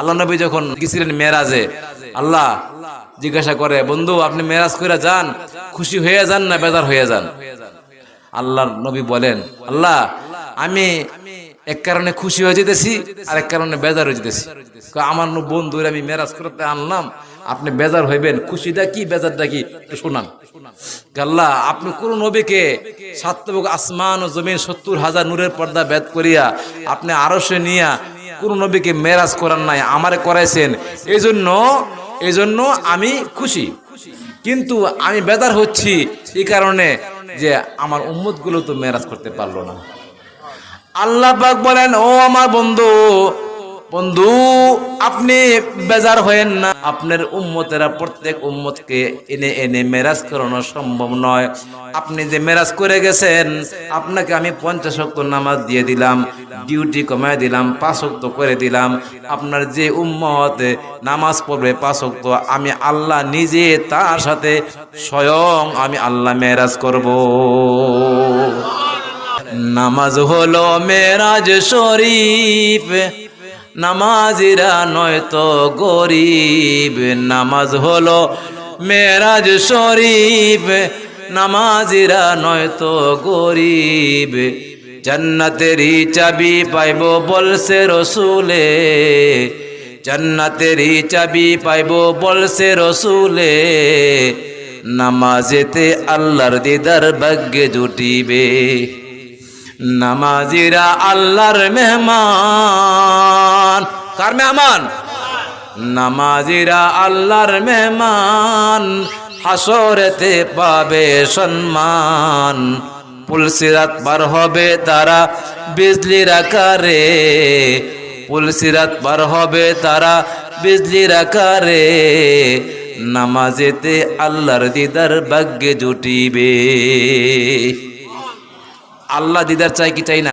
আল্লাহ নবী যখন গেছিলেন মেরাজে, আল্লাহ জিজ্ঞাসা করে, বন্ধু, আপনি মেরাজ করে যান, খুশি হয়ে যান না বেজার হয়ে যান? আল্লাহর নবী বলেন, আল্লাহ, আমি এক কারণে খুশি হয়ে যেতেছি আর এক কারণে বেজার হয়ে যেতেছি। আমার বন্ধুর আমি মেরাজ করতে আনলাম, আপনি বেজার হইবেন, খুশিটা কি, বেজারটা কি শোনান। আল্লাহ, আপনি কোন নবীকে সাত্তবক আসমান ও জমিন সত্তর হাজার নূরের পর্দা বেদ করিয়া আপনি আরশে নিয়া কোন নবীকে মেরাজ করার নাই, আমারে করাইছেন। এই জন্য এই জন্য আমি খুশি। কিন্তু আমি বেদার হচ্ছি এই কারণে যে আমার উম্মতগুলো তো মেরাজ করতে পারল না। আল্লাহ বলেন, ও আমার বন্ধু বন্ধু, আপনি বেজার হয়েন না। আপনার উম্মতেরা প্রত্যেক উম্মতকে এনে এনে মেরাজ করানো সম্ভব নয়। আপনি যে মেরাজ করে গেছেন, আপনাকে আমি পঞ্চাশ অক্ত নামাজ দিয়ে দিলাম ডিউটি কমায় দিলাম, পাঁচ অক্ত করে দিলাম। আপনার যে উম্মত নামাজ পড়বে পাঁচ অক্ত আমি আল্লাহ নিজে তার সাথে স্বয়ং আমি আল্লাহ মেরাজ করব। নামাজ হলো মেরাজ শরীফ। নামাজিরা নয়তো গরিব। নামাজ হলো মেরাজ শরীফ। নামাজিরা নয়তো গরিব। জান্নাতেরই চাবি পাইব বলছে রসুলে। জান্নাতেরই চাবি পাইব বলছে রসুলে। নামাজেতে আল্লাহর দিদার ভাগ্যে জুটিবে। নামাজিরা আল্লাহর মেহমান। কার মেহমান? নামাজিরা আল্লাহর মেহমান, হাসরেতে পাবে সম্মান। পুলসিরাত পার হবে তারা বিজলির আকারে পুলসিরাত পার হবে তারা বিজলির আকারে নামাজেতে আল্লাহর দিদার ভাগ্যে জুটিবে। আল্লাহ দিদার চাই কি চাই না?